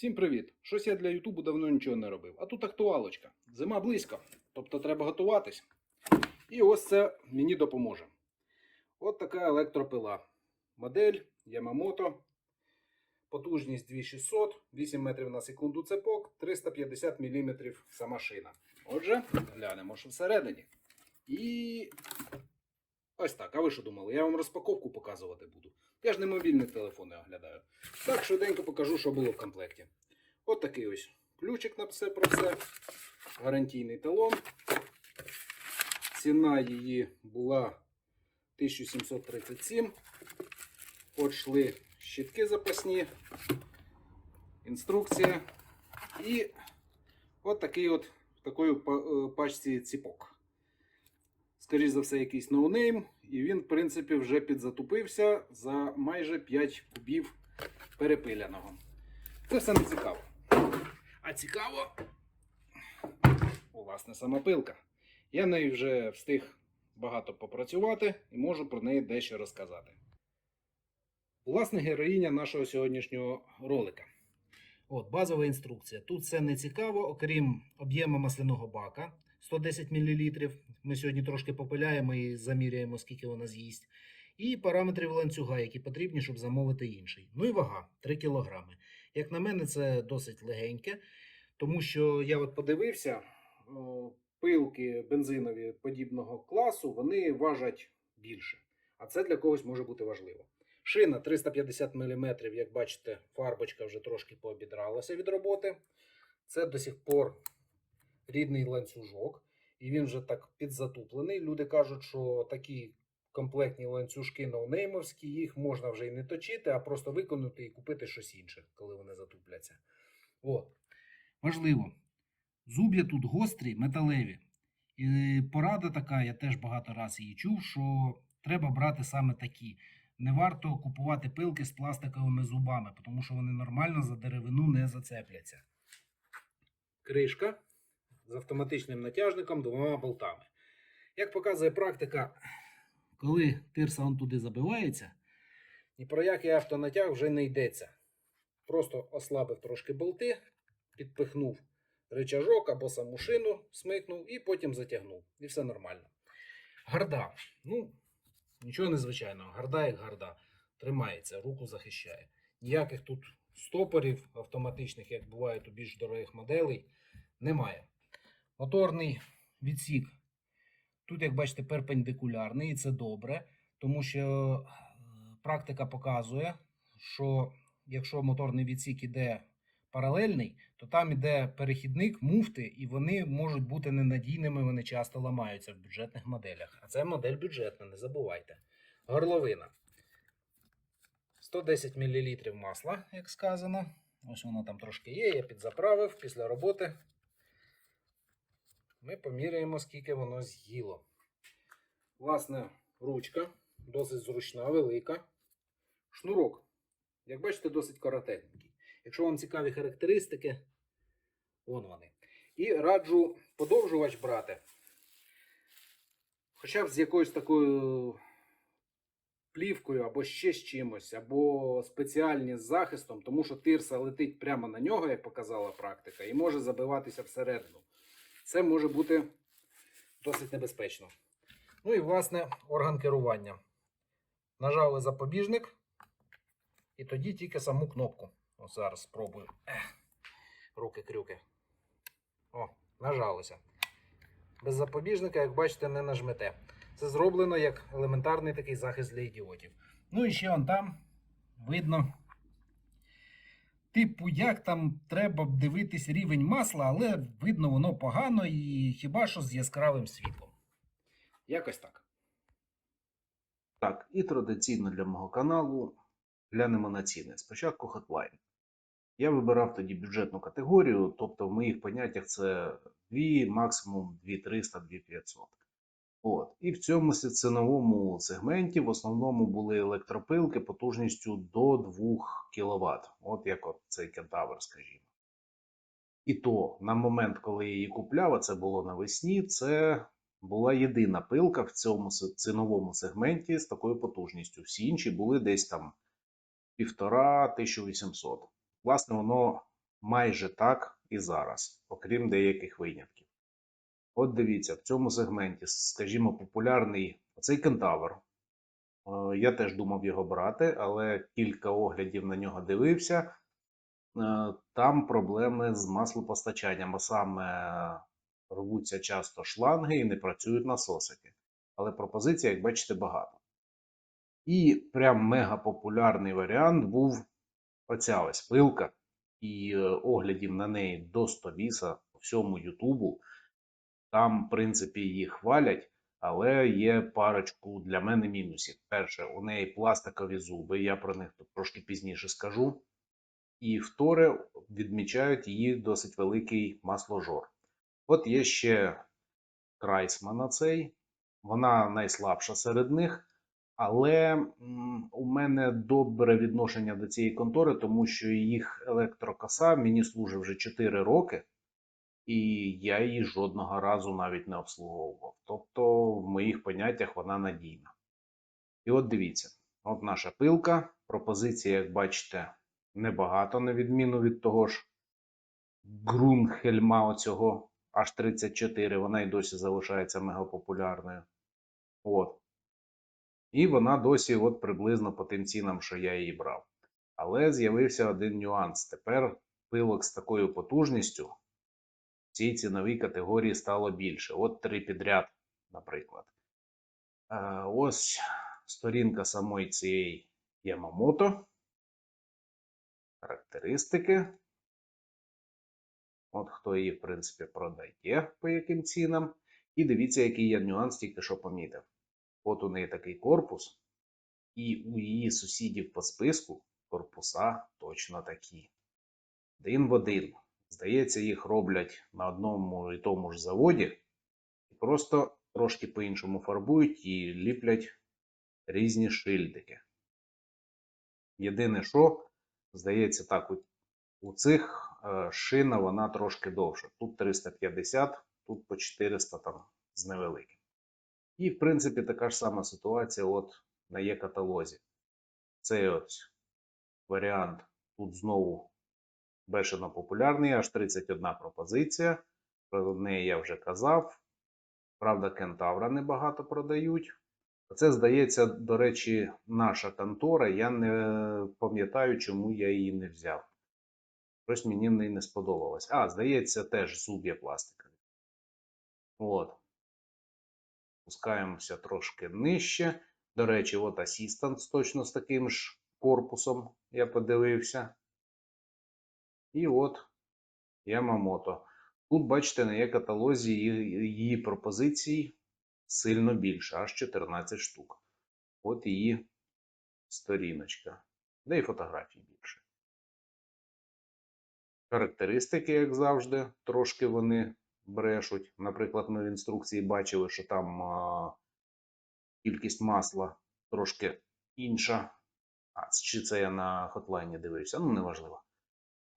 Всім привіт! Щось я для Ютубу давно нічого не робив. А тут актуалочка. Зима близько, тобто треба готуватись. І ось це мені допоможе. От така електропила. Модель Yamamoto. Потужність 2600, 8 метрів на секунду цепок, 350 мм сама шина. Отже, глянемо, що всередині. І ось так. А ви що думали? Я вам розпаковку показувати буду. Я ж не мобільні телефони оглядаю. Так, швиденько покажу, що було в комплекті. От такий ось ключик на все про все. Гарантійний талон. Ціна її була 1737. От шли щітки запасні, інструкція. І от такий от в такої е, пачці ціпок. Скоріше за все, якийсь ноунейм, і він, в принципі, вже підзатупився за майже 5 кубів перепиляного. Це все не цікаво. А цікаво, власне, сама пилка. Я нею вже встиг багато попрацювати і можу про неї дещо розказати. Власне, героїня нашого сьогоднішнього ролика. От, базова інструкція. Тут все не цікаво, окрім об'єму масляного бака 110 мл. Ми сьогодні трошки попиляємо і заміряємо, скільки вона з'їсть. І параметрів ланцюга, які потрібні, щоб замовити інший. Ну і вага 3 кг. Як на мене, це досить легеньке, тому що я от подивився, пилки бензинові подібного класу вони важать більше. А це для когось може бути важливо. Шина 350 мм, як бачите, фарбочка вже трошки пообідралася від роботи. Це до сих пор рідний ланцюжок, і він вже так підзатуплений. Люди кажуть, що такі комплектні ланцюжки ноунеймовські, їх можна вже і не точити, а просто виконати і купити щось інше, коли вони затупляться. От. Важливо. Зуб'я тут гострі, металеві. І порада така, я теж багато разів її чув, що треба брати саме такі. Не варто купувати пилки з пластиковими зубами, тому що вони нормально за деревину не зацепляться. Кришка з автоматичним натяжником двома болтами. Як показує практика, коли тирса туди забивається, ні про який автонатяг вже не йдеться. Просто ослабив трошки болти, підпихнув рычажок або саму шину, смикнув і потім затягнув. І все нормально. Гарда. Ну, нічого незвичайного. Гарда як гарда. Тримається, руку захищає. Ніяких тут стопорів автоматичних, як бувають у більш дорогих моделей, немає. Моторний відсік. Тут, як бачите, перпендикулярний, і це добре, тому що е, практика показує, що якщо моторний відсік іде паралельний, то там іде перехідник, муфти, і вони можуть бути ненадійними, вони часто ламаються в бюджетних моделях. А це модель бюджетна, не забувайте. Горловина. 110 мл масла, як сказано. Ось воно там трошки є, я підзаправив після роботи. Ми поміряємо, скільки воно з'їло. Власне, ручка досить зручна, велика. Шнурок, як бачите, досить коротенький. Якщо вам цікаві характеристики, вон вони. І раджу подовжувач брати. Хоча б з якоюсь такою плівкою, або ще з чимось, або спеціальні з захистом, тому що тирса летить прямо на нього, як показала практика, і може забиватися всередину. Це може бути досить небезпечно. Ну і, власне, орган керування. Нажали запобіжник, і тоді тільки саму кнопку. Ось зараз спробую. Руки-крюки. О, нажалося. Без запобіжника, як бачите, не нажмете. Це зроблено як елементарний такий захист для ідіотів. Ну і ще он там видно. Типу, як там треба дивитись рівень масла, але видно воно погано і хіба що з яскравим світлом. Якось так. Так, і традиційно для мого каналу глянемо на ціни. Спочатку Hotline. Я вибирав тоді бюджетну категорію, тобто в моїх поняттях це 2, максимум 2300, 2500. От. І в цьому ціновому сегменті в основному були електропилки потужністю до 2 кВт. От як от цей кентавр, скажімо. І то на момент, коли я її купляв, а це було навесні, це була єдина пилка в цьому ціновому сегменті з такою потужністю. Всі інші були десь там 1,5-1800. Власне, воно майже так і зараз, окрім деяких винятків. От дивіться, в цьому сегменті, скажімо, популярний оцей кентавр. Е, Я теж думав його брати, але кілька оглядів на нього дивився. Е, Там проблеми з маслопостачанням, а саме рвуться часто шланги і не працюють насосики. Але пропозицій, як бачите, багато. І прям мега популярний варіант був оця ось пилка, і е, оглядів на неї до 100 біса по всьому Ютубу. Там, в принципі, її хвалять, але є парочку для мене мінусів. Перше, у неї пластикові зуби, я про них тут трошки пізніше скажу. І вторе, відмічають її досить великий масложор. От є ще Крайсмана цей, вона найслабша серед них. Але у мене добре відношення до цієї контори, тому що їх електрокоса мені служить вже 4 роки, і я її жодного разу навіть не обслуговував. Тобто, в моїх поняттях вона надійна. І от дивіться, от наша пилка. Пропозиція, як бачите, небагато, на відміну від того ж Грунхельма оцього H34, вона й досі залишається мегапопулярною. От. І вона досі от приблизно по тим цінам, що я її брав. Але з'явився один нюанс. Тепер пилок з такою потужністю цій ціновій категорії стало більше. От три підряд, наприклад. Е, Ось сторінка самої цієї Yamamoto. Характеристики. От хто її, в принципі, продає, по яким цінам. І дивіться, який я нюанс тільки що помітив. От у неї такий корпус, і у її сусідів по списку корпуса точно такі. Один в один. Здається, їх роблять на одному і тому ж заводі, і просто трошки по-іншому фарбують і ліплять різні шильдики. Єдине, що, здається, так, у, цих е, шина вона трошки довша. Тут 350, тут по 400 там з невеликим. І, в принципі, така ж сама ситуація от на є-каталозі. Цей ось варіант тут знову бешено популярний, аж 31 пропозиція. Про неї я вже казав. Правда, кентавра небагато продають. Це, здається, до речі, наша контора. Я не пам'ятаю, чому я її не взяв. Щось мені не сподобалось. А, здається, теж зуб'я пластикові. От. Спускаємося трошки нижче. До речі, от Assistant точно з таким ж корпусом я подивився. І от Yamamoto. Тут, бачите, на є каталозі її пропозицій сильно більше, аж 14 штук. От її сторіночка. Де і фотографій більше. Характеристики, як завжди, трошки вони брешуть. Наприклад, ми в інструкції бачили, що там а, кількість масла трошки інша. А, чи це я на хотлайні дивився? Ну, неважливо.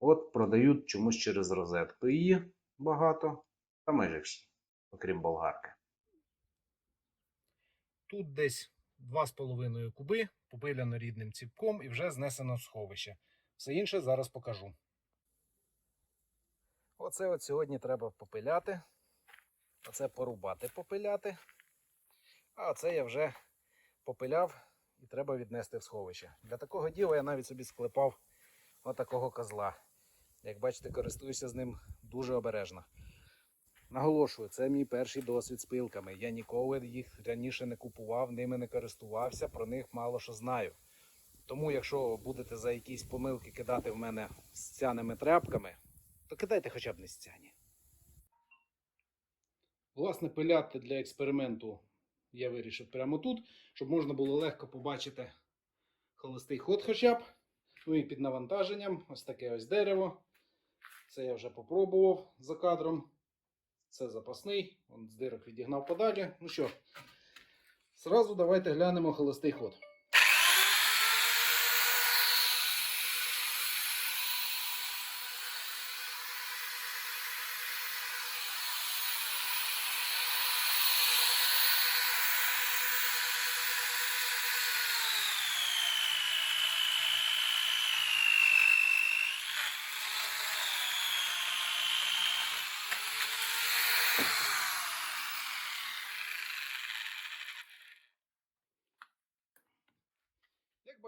От продають чомусь через розетку її багато, та майже всі, окрім болгарки. Тут десь 2,5 куби, попиляно рідним ціпком і вже знесено в сховище. Все інше зараз покажу. Оце от сьогодні треба попиляти. Оце порубати, попиляти. А це я вже попиляв і треба віднести в сховище. Для такого діла я навіть собі склепав отакого козла. Як бачите, користуюся з ним дуже обережно. Наголошую, це мій перший досвід з пилками. Я ніколи їх раніше не купував, ними не користувався, про них мало що знаю. Тому, якщо будете за якісь помилки кидати в мене стяними тряпками, то кидайте хоча б не стяні. Власне, пиляти для експерименту я вирішив прямо тут, щоб можна було легко побачити холостий ход хоча б. Ну і під навантаженням ось таке ось дерево. Це я вже попробував за кадром. Це запасний, он з дирок відігнав подалі. Ну що, зразу давайте глянемо холостий ход.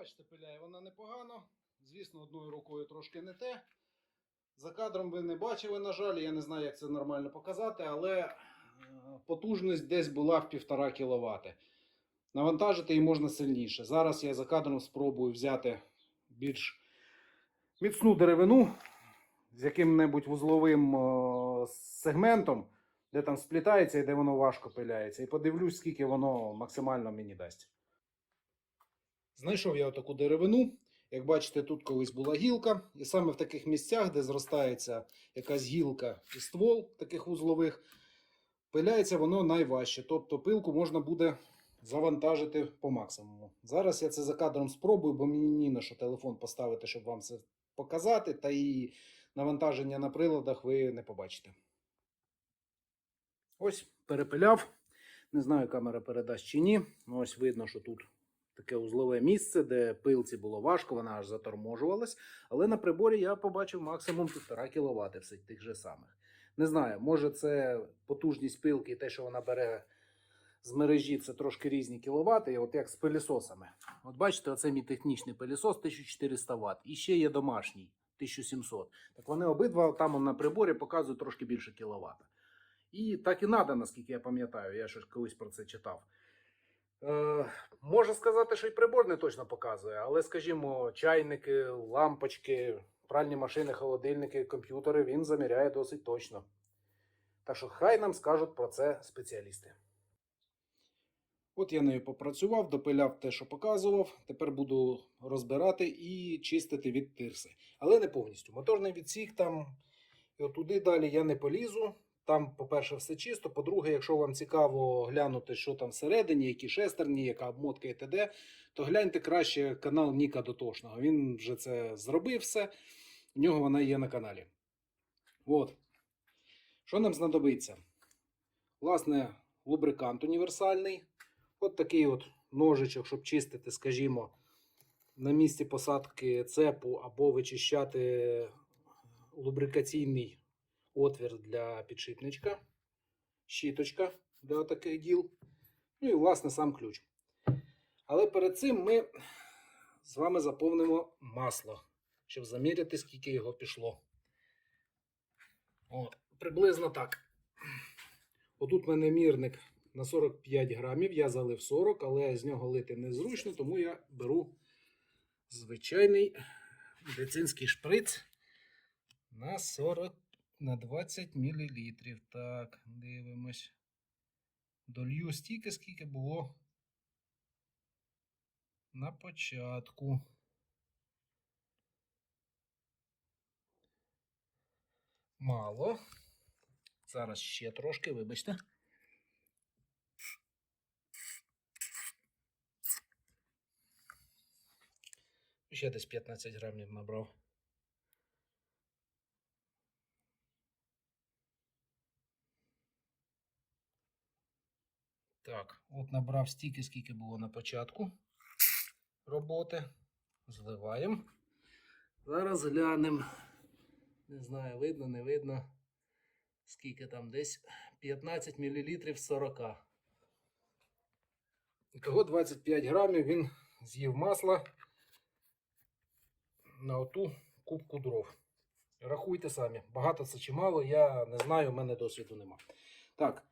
Бачите, пиляє вона непогано. Звісно, одною рукою трошки не те. За кадром ви не бачили, на жаль, я не знаю, як це нормально показати, але е, потужність десь була в 1,5 кВт. Навантажити її можна сильніше. Зараз я за кадром спробую взяти більш міцну деревину з яким-небудь вузловим е, сегментом, де там сплітається і де воно важко пиляється. І подивлюсь, скільки воно максимально мені дасть. Знайшов я отаку деревину. Як бачите, тут колись була гілка, і саме в таких місцях, де зростається якась гілка і ствол таких вузлових, пиляється воно найважче. Тобто пилку можна буде завантажити по максимуму. Зараз я це за кадром спробую, бо мені ні на що телефон поставити, щоб вам це показати, та і навантаження на приладах ви не побачите. Ось перепиляв. Не знаю, камера передасть чи ні. Ну, Ось видно, що тут таке узлове місце, де пилці було важко, вона аж заторможувалась. Але на приборі я побачив максимум 1,5 кВт все тих же самих. Не знаю, може це потужність пилки і те, що вона бере з мережі, це трошки різні кіловати, от як з пилісосами. От бачите, оце мій технічний пилісос 1400 Вт. І ще є домашній 1700. Так вони обидва там на приборі показують трошки більше кіловат. І так і треба, наскільки я пам'ятаю, я щось колись про це читав. Е, можна сказати, що і прибор не точно показує, але, скажімо, чайники, лампочки, пральні машини, холодильники, комп'ютери він заміряє досить точно. Так що хай нам скажуть про це спеціалісти. От я нею попрацював, допиляв те, що показував. Тепер буду розбирати і чистити від тирси. Але не повністю. Моторний відсік там і отуди далі я не полізу. Там, по-перше, все чисто. По-друге, якщо вам цікаво глянути, що там всередині, які шестерні, яка обмотка і т.д., то гляньте краще канал Ніка Дотошного. Він вже це зробив все. В нього вона є на каналі. От. Що нам знадобиться? Власне, лубрикант універсальний. От такий от ножичок, щоб чистити, скажімо, на місці посадки цепу або вичищати лубрикаційний отвір для підшипничка, щіточка для таких діл. Ну і, власне, сам ключ. Але перед цим ми з вами заповнимо масло, щоб заміряти, скільки його пішло. От, приблизно так. Отут в мене мірник на 45 грамів. Я залив 40, але з нього лити незручно, тому я беру звичайний медицинський шприц на 40 на 20 мл. Так, дивимось. Долью стільки, скільки було на початку. Мало. Зараз ще трошки, вибачте. Ще десь 15 грамів набрав. Так, от набрав стільки, скільки було на початку роботи. Зливаємо. Зараз глянемо. Не знаю, видно, не видно. Скільки там десь 15 мл 40. Того 25 грамів він з'їв масла на оту кубку дров. Рахуйте самі, багато це чи мало, я не знаю, у мене досвіду нема. Так,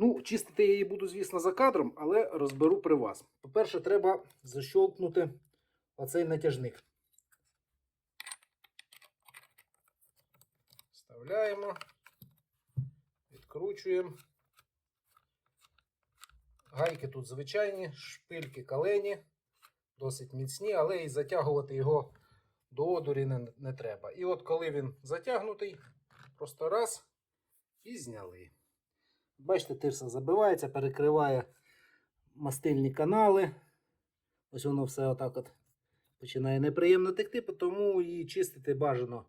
ну, чистити я її буду, звісно, за кадром, але розберу при вас. По-перше, треба защолкнути оцей натяжник. Вставляємо, відкручуємо. Гайки тут звичайні, шпильки калені, досить міцні, але і затягувати його до одурі не, не треба. І от коли він затягнутий, просто раз і зняли. Бачите, тирса забивається, перекриває мастильні канали. Ось воно все отак от починає неприємно текти, тому її чистити бажано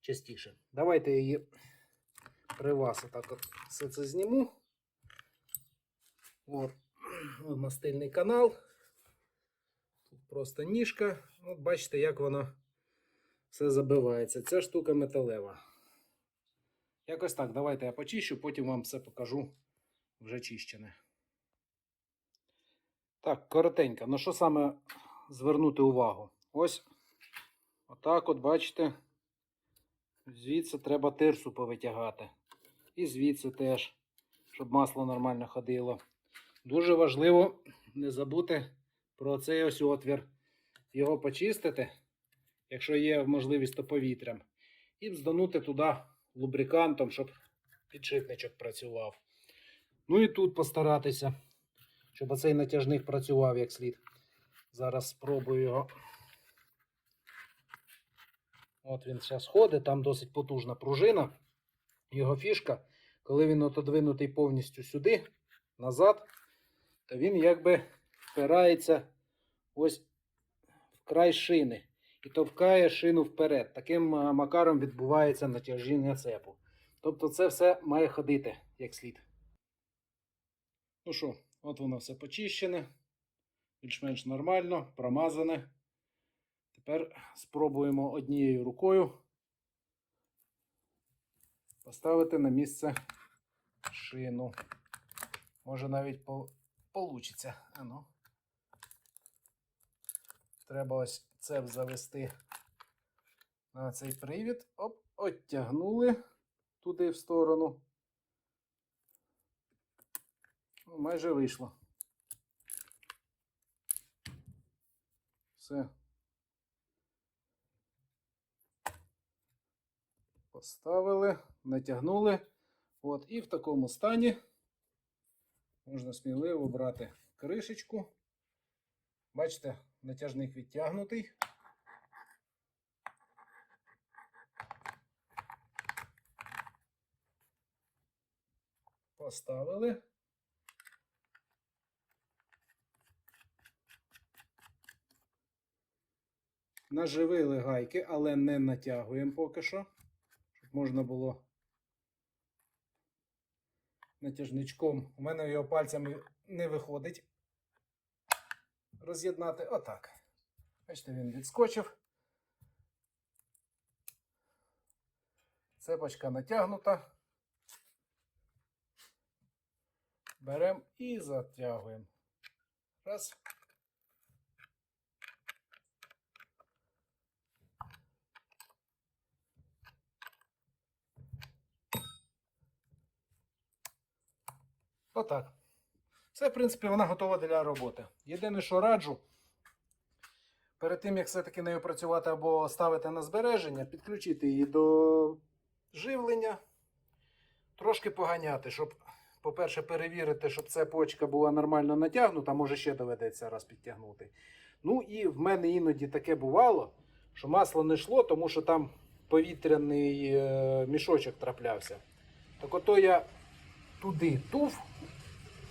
частіше. Давайте її при вас отак от все це зніму. От, от мастильний канал. Тут просто ніжка. От бачите, як воно все забивається. Ця штука металева. Якось так, давайте я почищу, потім вам все покажу вже чищене. Так, коротенько. Ну що саме звернути увагу. Ось отак, от бачите, звідси треба тирсу повитягати. І звідси теж, щоб масло нормально ходило. Дуже важливо не забути про цей ось отвір. Його почистити, якщо є можливість, то повітрям. І бзданути туди лубрикантом, щоб підшипничок працював. Ну і тут постаратися, щоб оцей натяжник працював як слід. Зараз спробую його. От він зараз ходить, там досить потужна пружина. Його фішка, коли він отодвинутий повністю сюди, назад, то він якби впирається ось в край шини і товкає шину вперед. Таким макаром відбувається натяжіння цепу. Тобто це все має ходити як слід. Ну що, от воно все почищене, більш-менш нормально, промазане. Тепер спробуємо однією рукою поставити на місце шину. Може навіть по... получиться. Ану. Треба ось цеп завести на цей привід. Оп, оттягнули туди в сторону. Ну, майже вийшло. Все. Поставили, натягнули. От, і в такому стані можна сміливо брати кришечку. Бачите, натяжник відтягнутий. Поставили. Наживили гайки, але не натягуємо поки що, щоб можна було натяжничком. У мене його пальцями не виходить роз'єднати. Отак. Бачите, він відскочив. Цепочка натягнута. Беремо і затягуємо. Раз. Отак. Все, в принципі, вона готова для роботи. Єдине, що раджу, перед тим, як все-таки нею працювати або ставити на збереження, підключити її до живлення, трошки поганяти, щоб, по-перше, перевірити, щоб цепочка була нормально натягнута, може ще доведеться раз підтягнути. Ну і в мене іноді таке бувало, що масло не йшло, тому що там повітряний е, мішочок траплявся. Так ото я туди тув,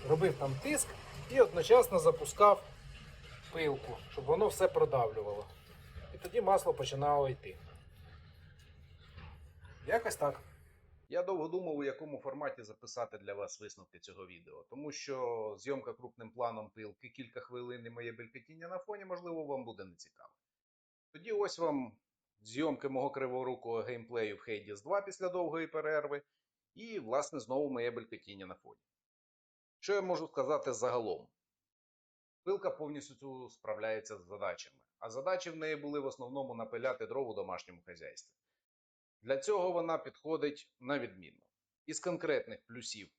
робив там тиск і одночасно запускав пилку, щоб воно все продавлювало. І тоді масло починало йти. Якось так. Я довго думав, у якому форматі записати для вас висновки цього відео, тому що зйомка крупним планом пилки, кілька хвилин і моє белькотіння на фоні, можливо, вам буде нецікаво. Тоді ось вам зйомки мого криворукого геймплею в Hades 2 після довгої перерви, і, власне, знову моє белькотіння на фоні. Що я можу сказати загалом? Пилка повністю справляється з задачами, а задачі в неї були в основному напиляти дров у домашньому хазяйстві. Для цього вона підходить на відмінно. Із конкретних плюсів.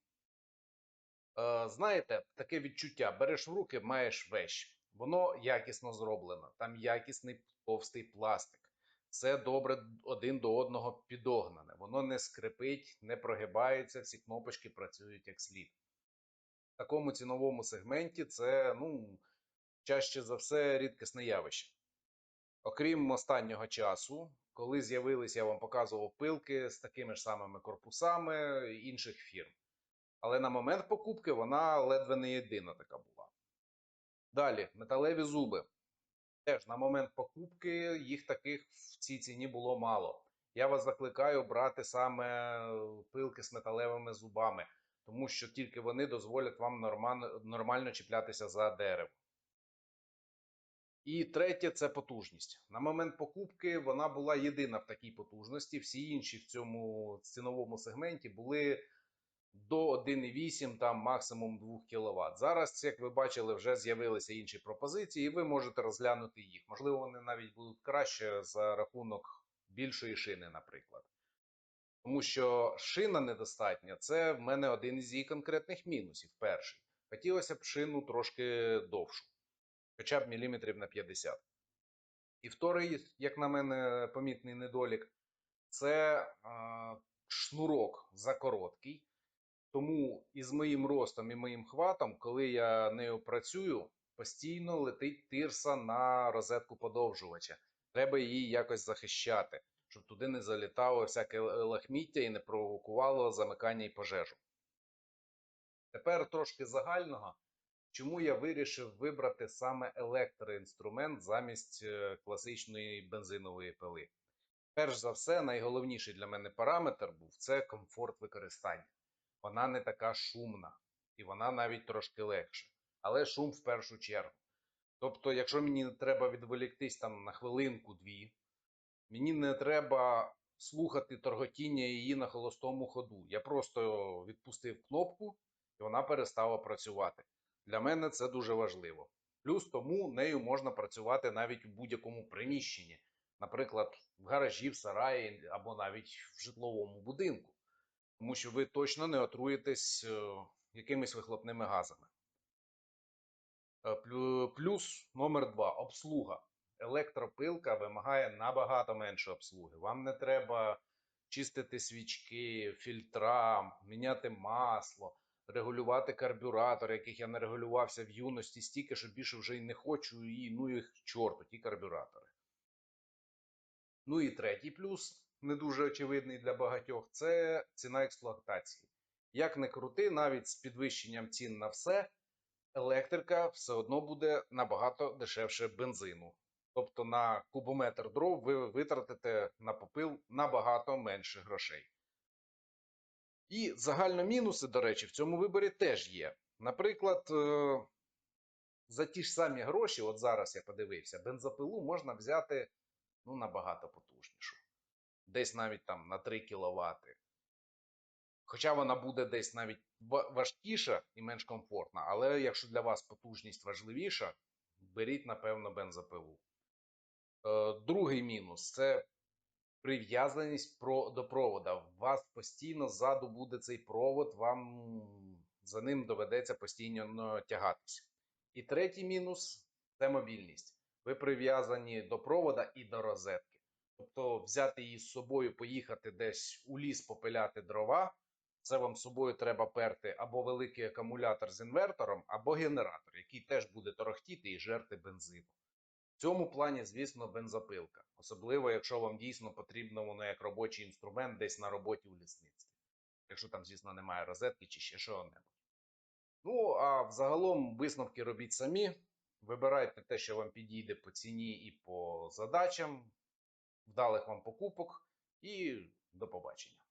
Е, знаєте, таке відчуття: береш в руки, маєш вещь. Воно якісно зроблено, там якісний товстий пластик. Все добре один до одного підогнане. Воно не скрипить, не прогибається, всі кнопочки працюють як слід. Такому ціновому сегменті це, ну, чаще за все, рідкісне явище. Окрім останнього часу, коли з'явилися, я вам показував пилки з такими ж самими корпусами інших фірм. Але на момент покупки вона ледве не єдина така була. Далі, металеві зуби. Теж на момент покупки їх таких в цій ціні було мало. Я вас закликаю брати саме пилки з металевими зубами, тому що тільки вони дозволять вам нормально, нормально чіплятися за дерево. І третє це потужність. На момент покупки вона була єдина в такій потужності. Всі інші в цьому ціновому сегменті були до 1,8 там максимум 2 кВт. Зараз, як ви бачили, вже з'явилися інші пропозиції, і ви можете розглянути їх. Можливо, вони навіть будуть краще за рахунок більшої шини, наприклад. Тому що шина недостатня це в мене один із її конкретних мінусів. Перший. Хотілося б шину трошки довшу, хоча б міліметрів на 50. І вторий, як на мене, помітний недолік це е, шнурок закороткий. Тому із моїм ростом і моїм хватом, коли я нею працюю, постійно летить тирса на розетку подовжувача. Треба її якось захищати, щоб туди не залітало всяке лахміття і не провокувало замикання і пожежу. Тепер трошки загального, чому я вирішив вибрати саме електроінструмент замість е, класичної бензинової пили. Перш за все, найголовніший для мене параметр був це комфорт використання. Вона не така шумна, і вона навіть трошки легша. Але шум в першу чергу. Тобто, якщо мені треба відволіктись там на хвилинку-дві, мені не треба слухати торготіння її на холостому ходу. Я просто відпустив кнопку, і вона перестала працювати. Для мене це дуже важливо. Плюс тому нею можна працювати навіть у будь-якому приміщенні, наприклад, в гаражі, в сараї або навіть в житловому будинку, тому що ви точно не отруєтесь е, якимись вихлопними газами. Е, Плюс номер два обслуга. Електропилка вимагає набагато менше обслуги. Вам не треба чистити свічки, фільтра, міняти масло, регулювати карбюратор, яких я не регулювався в юності стільки, що більше вже й не хочу, і ну їх чорту, ті карбюратори. Ну і третій плюс, не дуже очевидний для багатьох, це ціна експлуатації. Як не крути, навіть з підвищенням цін на все, електрика все одно буде набагато дешевше бензину. Тобто на кубометр дров ви витратите на попил набагато менше грошей. І загально мінуси, до речі, в цьому виборі теж є. Наприклад, е, за ті ж самі гроші, от зараз я подивився, бензопилу можна взяти ну, набагато потужнішу. Десь навіть там на 3 кВт. Хоча вона буде десь навіть важкіша і менш комфортна, але якщо для вас потужність важливіша, беріть, напевно, бензопилу. Е, Другий мінус це прив'язаність до провода. У вас постійно ззаду буде цей провод, вам за ним доведеться постійно тягатися. І третій мінус це мобільність. Ви прив'язані до провода і до розетки. Тобто взяти її з собою, поїхати десь у ліс попиляти дрова. Це вам з собою треба перти або великий акумулятор з інвертором, або генератор, який теж буде торохтіти і жерти бензину. Цьому плані, звісно, бензопилка, особливо якщо вам дійсно потрібно воно як робочий інструмент десь на роботі у лісництві. Якщо там, звісно, немає розетки чи ще що-небудь. Ну, а взагалом висновки робіть самі. Вибирайте те, що вам підійде по ціні і по задачам. Вдалих вам покупок і до побачення.